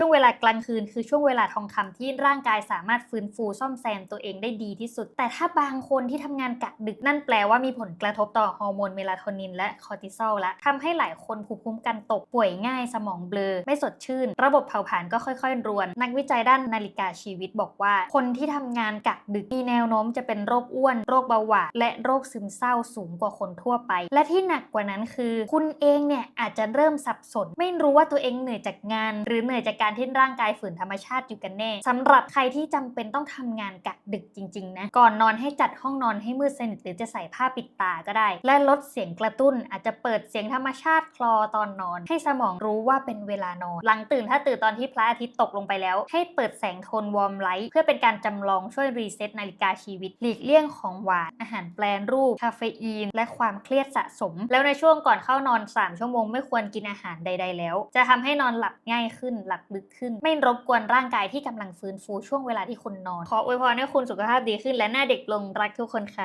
ช่วงเวลากลางคืนคือช่วงเวลาทองคำที่ร่างกายสามารถฟื้นฟูซ่อมแซมตัวเองได้ดีที่สุด แต่ถ้าบางคนที่ทำงานกะดึกนั่นแปลว่ามีผลกระทบต่อฮอร์โมนเมลาโทนินและคอร์ติซอลและทำให้หลายคนภูมิคุ้มกันตกป่วยง่ายสมองเบลอ ไม่สดชื่น ระบบเผาผลาญก็ค่อยๆ รวน นักวิจัยด้านนาฬิกาชีวิตบอกว่า คนที่ทำงานกะดึกมีแนวโน้มจะเป็นโรคอ้วน โรคเบาหวานและโรคซึมเศร้าสูงกว่าคนทั่วไป และที่หนักกว่านั้นคือ คุณเองเนี่ยอาจจะเริ่มสับสน ไม่รู้ว่าตัวเองเหนื่อยจากงาน หรือเหนื่อยจากการที่ร่างกายฝืนธรรมชาติอยู่กันแน่สำหรับใครที่จำเป็นต้องทำงานกะดึกจริงๆนะก่อนนอนให้จัดห้องนอนให้มืดสนิทหรือจะใส่ผ้าปิดตาก็ได้ และลดเสียงกระตุ้นอาจจะเปิดเสียงธรรมชาติคลอตอนนอน ให้สมองรู้ว่าเป็นเวลานอน หลังตื่นถ้าตื่นตอนที่พระอาทิตย์ตกลงไปแล้ว ให้เปิดแสงโทนวอร์มไลท์เพื่อเป็นการจำลองช่วยรีเซ็ตนาฬิกาชีวิต หลีกเลี่ยงของหวานอาหารแปรรูปคาเฟอีน และความเครียดสะสม แล้วในช่วงก่อนเข้านอน 3 ชั่วโมงไม่ควรกินอาหารใด ๆ แล้ว จะทำให้นอนหลับง่ายขึ้นหลับดึกขึ้น ไม่รบกวนร่างกายที่กำลังฟื้นฟูช่วงเวลาที่คุณนอน ขออวยพรให้คุณสุขภาพดีขึ้นและหน้าเด็กลงรักทุกคนค่ะ